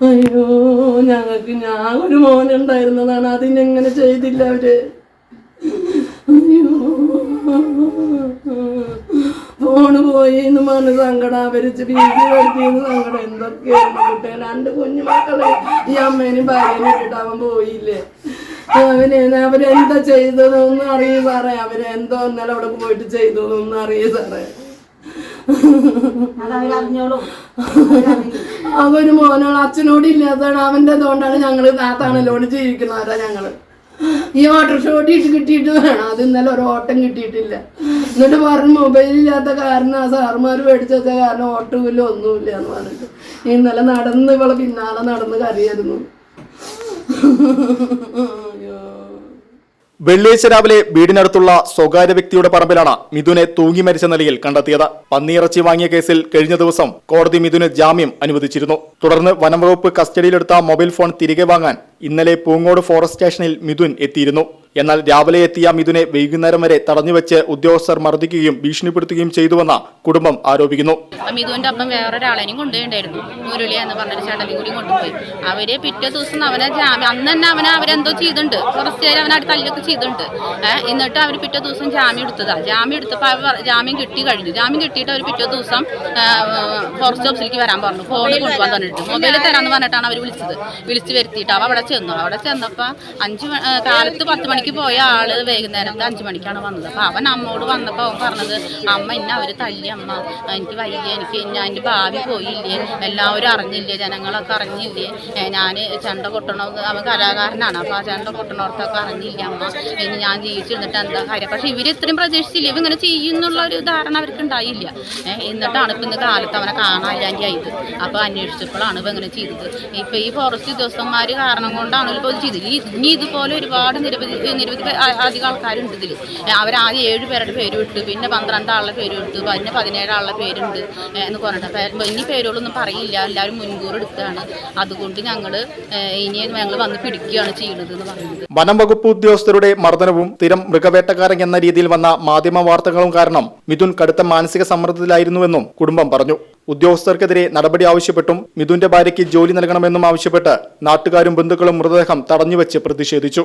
അയ്യോ ഞങ്ങൾക്ക് ഞാൻ ഒരു മോനുണ്ടായിരുന്നതാണ് അതിനെങ്ങനെ ചെയ്തില്ല അവർ? അയ്യോ. ഫോണ് പോയി എന്ന് പറഞ്ഞ് സങ്കടം അവരിച്ച് ഭീതി വരുത്തിയെന്ന് സങ്കടം. എന്തൊക്കെയായിരുന്നു കുട്ടികൾ രണ്ട് കുഞ്ഞുമക്കളെ ഈ അമ്മേനും ഭാര്യനും ഇട്ടിട്ട് അവൻ പോയില്ലേ? അവന് അവരെന്താ ചെയ്തതൊന്നും അറിയ സാറേ. അവരെന്തോ ഇന്നലെ അവിടെ പോയിട്ട് ചെയ്തതൊന്നും അറിയ സാറേ. അവർ മോനോട് അച്ഛനോട് ഇല്ലാത്തതാണ്. അവന്റെ അതുകൊണ്ടാണ് ഞങ്ങൾ താത്താണല്ലോട് ജീവിക്കുന്നവരാ ഞങ്ങൾ. ഈ വാട്ടർ ഓടിയിട്ട് കിട്ടിയിട്ട് വേണം. അത് ഇന്നലെ ഒരു ഓട്ടം കിട്ടിയിട്ടില്ല. എന്നിട്ട് പറഞ്ഞു മൊബൈൽ ഇല്ലാത്ത കാരണം ആ സാറുമാർ മേടിച്ച കാരണം ഓട്ടവില്ല ഒന്നുമില്ല എന്ന് പറഞ്ഞിട്ട്. ഇന്നലെ നടന്ന് ഇവളെ പിന്നാലെ നടന്ന് കരയായിരുന്നു. വെള്ളിയാഴ്ച രാവിലെ വീടിനടുത്തുള്ള സ്വകാര്യ വ്യക്തിയുടെ പറമ്പിലാണ് മിഥുനെ തൂങ്ങി മരിച്ച നിലയിൽ കണ്ടെത്തിയത്. പന്നിയിറച്ചി വാങ്ങിയ കേസിൽ കഴിഞ്ഞ ദിവസം കോടതി മിഥുന് ജാമ്യം അനുവദിച്ചിരുന്നു. തുടർന്ന് വനംവകുപ്പ് കസ്റ്റഡിയിലെടുത്ത മൊബൈൽ ഫോൺ തിരികെ വാങ്ങാൻ ഇന്നലെ പൂങ്ങോട് ഫോറസ്റ്റ് സ്റ്റേഷനിൽ മിഥുൻ എത്തിയിരുന്നു. എന്നാൽ രാവിലെ എത്തിയ മിഥുനെ വൈകുന്നേരം വരെ തടഞ്ഞുവെച്ച് ഉദ്യോഗസ്ഥർ മർദ്ദിക്കുകയും ഭീഷണിപ്പെടുത്തുകയും ചെയ്തുവെന്ന് കുടുംബം ആരോപിക്കുന്നു. അപ്പം മിഥുവിന്റെ ഒപ്പം വേറൊരാളെയും കൊണ്ടുപോയിണ്ടായിരുന്നു. മുരളി എന്ന് പറഞ്ഞൊരു ചേട്ടനെ കൂടി കൊണ്ടുപോയി. അവർ പിറ്റേ ദിവസം അവനെ അന്ന് തന്നെ അവനെ അവരെന്തോ ചെയ്തിട്ടുണ്ട് കുറച്ചുനേരം അവനായിട്ട് തല്ലൊക്കെ ചെയ്തിട്ടുണ്ട് എന്നിട്ട് അവർ പിറ്റേ ദിവസം ജാമ്യം എടുത്തതാ. ജാമ്യം എടുത്തപ്പോൾ അവർ ജാമ്യം കിട്ടി കഴിഞ്ഞു. ജാമ്യം കിട്ടിയിട്ട് അവർ പിറ്റേ ദിവസം ഫോറസ്റ്റ് ഓഫീസിലേക്ക് വരാൻ പറഞ്ഞു. ഫോൺ കൊണ്ടുപോകാൻ പറഞ്ഞിട്ട്. മൊബൈൽ തരാമെന്ന് പറഞ്ഞിട്ടാണ് അവർ വിളിച്ചത്. വിളിച്ച് വരുത്തിയിട്ട് അവ അവിടെ ചെന്നു. അവിടെ ചെന്നപ്പോൾ അഞ്ച് കാലത്ത് പത്ത് മണിക്ക് പോയ ആൾ വൈകുന്നേരത്തെ അഞ്ച് മണിക്കാണ് വന്നത്. അപ്പോൾ അവൻ അമ്മോട് വന്നപ്പോൾ അവൻ പറഞ്ഞത് അമ്മ ഇന്ന അവർ തല്ലി അമ്മ എനിക്ക് വയ്യ എനിക്ക് ഞാൻ എന്റെ ഭാവി പോയില്ലേ എല്ലാവരും അറിഞ്ഞില്ലേ ജനങ്ങളൊക്കെ അറിഞ്ഞില്ലേ? ഞാൻ ചെണ്ട കൊട്ടണ അവൻ കലാകാരനാണ് അപ്പോൾ ആ ചെണ്ട കൊട്ടണോർത്തൊക്കെ അറിഞ്ഞില്ല അമ്മ? ഇനി ഞാൻ ജീവിച്ചിരുന്നിട്ട് എന്താ കാര്യം? പക്ഷേ ഇവർ ഇത്രയും പ്രതീക്ഷിച്ചില്ല? ഇവ ഇങ്ങനെ ചെയ്യുന്നുള്ള ഒരു ധാരണ അവർക്ക് ഉണ്ടായില്ല. എന്നിട്ടാണ് ഇപ്പം ഇന്ന് കാലത്ത് അവനെ കാണാനില്ലാന്റെ ആയത് അപ്പോൾ അന്വേഷിച്ചപ്പോഴാണ് ഇവ ഇങ്ങനെ ചെയ്തത്. ഇപ്പം ഈ ഫോറസ്റ്റ് ഉദ്യോഗസ്ഥന്മാർ കാരണം കൊണ്ടാണ് ഇപ്പോൾ ചെയ്തത്. ഇനി ഇതുപോലെ ഒരുപാട് നിരവധി നിരവധി അധികം ആൾക്കാരുണ്ട് ഇതിൽ അവരാദ്യം ഏഴ് പേരുടെ പേര് വിട്ടു പിന്നെ പന്ത്രണ്ട് ആളുടെ പേര് വിട്ടു പിന്നെ പതിനേഴ് ആളുടെ പേരുണ്ട് എന്ന് പറഞ്ഞിട്ട്. അപ്പം ഇനി പേരുകളൊന്നും പറയില്ല. എല്ലാവരും മുൻകൂർ എടുക്കുകയാണ് അതുകൊണ്ട് ഞങ്ങൾ ഇനി ഞങ്ങൾ വന്ന് പിടിക്കുകയാണ് ചെയ്യുന്നത് എന്ന് പറയുന്നത്. വനം വകുപ്പ് ഉദ്യോഗസ്ഥരുടെ മർദ്ദനവും സ്ഥിരം മൃഗവേട്ടക്കാരൻ എന്ന രീതിയിൽ വന്ന മാധ്യമ വാർത്തകളും കാരണം മിഥുൻ കടുത്ത മാനസിക സമ്മർദ്ദത്തിലായിരുന്നുവെന്നും കുടുംബം പറഞ്ഞു. ഉദ്യോഗസ്ഥർക്കെതിരെ നടപടി ആവശ്യപ്പെട്ടും മിഥുന്റെ ഭാര്യയ്ക്ക് ജോലി നൽകണമെന്നും ആവശ്യപ്പെട്ട് നാട്ടുകാരും ബന്ധുക്കളും മൃതദേഹം തടഞ്ഞുവെച്ച് പ്രതിഷേധിച്ചു.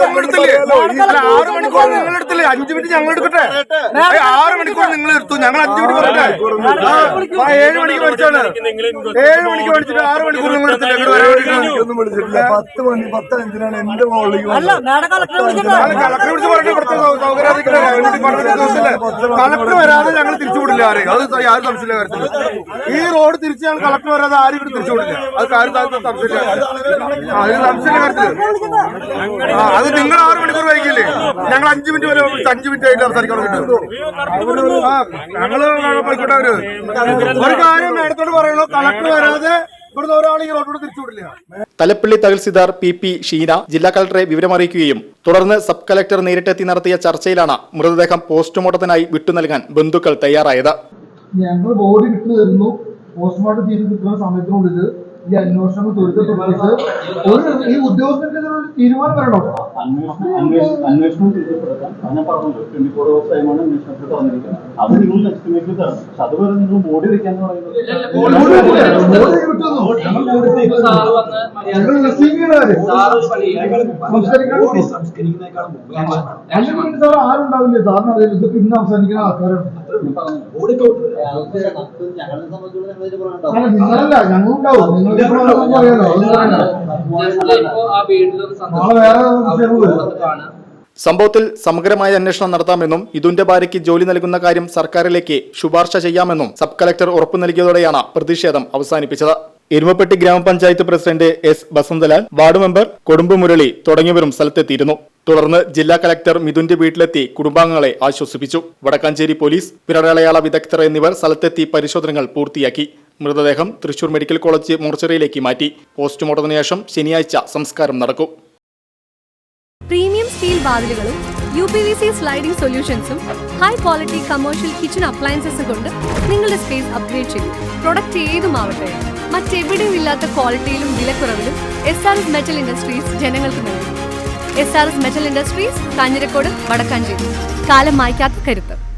ആറ് മണിക്കൂർ നിങ്ങൾ എടുത്തില്ലേ അല്ല ആറ് മണിക്കൂർ നിങ്ങൾ എടുത്തില്ലേ അഞ്ചു മിനിറ്റ് ഞങ്ങൾ എടുക്കട്ടെ ആറ് മണിക്കൂർ നിങ്ങൾ എടുത്തു ഞങ്ങൾ അഞ്ചു മിനിറ്റ് ആ, ഏഴ് മണിക്ക് മേടിച്ചാണ് നിങ്ങൾ ഏഴ് മണിക്ക് മേടിച്ചിട്ട് ആറ് മണിക്കൂർ നിങ്ങൾ എടുത്തില്ല. പത്ത് മണി പത്തഞ്ചിനാണ് എന്റെ മോളിലേക്ക് കളക്ടറെ വിളിച്ച് പറഞ്ഞ ഇവിടുത്തെ കളക്ടർ വരാതെ ഞങ്ങൾ തിരിച്ചു വിടില്ല ആരെയും അത് ആരും സംശയമില്ല കാര്യത്തിൽ ഈ റോഡ് തിരിച്ച് ഞങ്ങൾ കളക്ടർ വരാതെ ആരും ഇവിടെ തിരിച്ചു വിടില്ല. അത് കാര്യം സംശയമില്ല. അത് സംശയമില്ല കാര്യത്തിൽ അത് നിങ്ങൾ ആറ് മണിക്കൂർ വൈകില്ലേ ഞങ്ങൾ അഞ്ചു മിനിറ്റ് വരെ അഞ്ച് മിനിറ്റ് ആയിട്ട് സംസാരിക്കാൻ പറ്റും ഞങ്ങൾ പോയിക്കോട്ടെ അവർ. ഒരു കാര്യം മേഡത്തോട് പറയണോ? കളക്ടർ വരാതെ തലപ്പള്ളി തഹസിൽദാർ പി പി ഷീന ജില്ലാ കളക്ടറെ വിവരമറിയിക്കുകയും തുടർന്ന് സബ് കളക്ടർ നേരിട്ടെത്തി നടത്തിയ ചർച്ചയിലാണ് മൃതദേഹം പോസ്റ്റ്മോർട്ടത്തിനായി വിട്ടു നൽകാൻ ബന്ധുക്കൾ തയ്യാറായത്. ഞങ്ങൾ ബോഡി വിട്ടു തരുന്നു. പോസ്റ്റ്മോർട്ടം ചെയ്ത് കിട്ടുന്ന സമയത്തിനുള്ളിൽ ഈ അന്വേഷണം ത്വരിതപ്പെടുത്തിയിട്ട് ഒരു ഈ ഉദ്യോഗസ്ഥർക്കെതിരെ ഒരു തീരുമാനം വരണോ അന്വേഷണം അത് ഞാൻ പറഞ്ഞല്ലോ ട്വന്റി ഫോർ അവേഴ്സ് ടൈമാണ് അന്വേഷണത്തിൽ പറഞ്ഞിരിക്കുന്നത് അത് നിങ്ങൾ എസ്റ്റിമേറ്റിൽ തരണം അതുവരെ നിങ്ങൾ ബോഡി വെക്കാൻ സാർ ആരുണ്ടാവില്ല സാറിന് അറിയില്ല ഇത് പിന്നെ അവസാനിക്കുന്ന ആൾക്കാരാണ് നിങ്ങളല്ല ഞങ്ങളുണ്ടാവും. നിങ്ങളുടെ നാളെ വേറെ സംഭവത്തിൽ സമഗ്രമായ അന്വേഷണം നടത്താമെന്നും ഇതുന്റെ ഭാര്യയ്ക്ക് ജോലി നൽകുന്ന കാര്യം സർക്കാരിലേക്ക് ശുപാർശ ചെയ്യാമെന്നും സബ് കളക്ടർ ഉറപ്പു നൽകിയതോടെയാണ് പ്രതിഷേധം അവസാനിപ്പിച്ചത്. എരുമപ്പെട്ടി ഗ്രാമപഞ്ചായത്ത് president S Basanthalal ward member Kodumbu Murali തുടങ്ങിയവരും സ്ഥലത്തെത്തിയിരുന്നു. തുടർന്ന് ജില്ലാ കലക്ടർ മിഥുന്റെ വീട്ടിലെത്തി കുടുംബാംഗങ്ങളെ ആശ്വസിപ്പിച്ചു. വടക്കാഞ്ചേരി പോലീസ് വിരളയാള വിദഗ്ധർ എന്നിവർ സ്ഥലത്തെത്തി പരിശോധനകൾ പൂർത്തിയാക്കി. മൃതദേഹം തൃശൂർ മെഡിക്കൽ കോളേജ് മോർച്ചറിയിലേക്ക് മാറ്റി. പോസ്റ്റ്മോർട്ടത്തിന് ശേഷം ശനിയാഴ്ച സംസ്കാരം നടക്കും. പ്രീമിയം സ്റ്റീൽ വാതിലുകളും U P V C sliding സൊല്യൂഷൻസും high quality commercial kitchen appliances കൊണ്ട് നിങ്ങളുടെ സ്പേസ് അപ്ഗ്രേഡ് ചെയ്യും പ്രൊഡക്റ്റ് ഏതുമാവട്ടെ മറ്റെവിടെയും ഇല്ലാത്ത ക്വാളിറ്റിയിലും വിലക്കുറവിലും S R S metal industries ജനങ്ങൾക്ക് നൽകും. S R S metal industries Kanjirakode Wadakkanchery. കാലം മായ്ക്കാത്ത കരുത്ത്.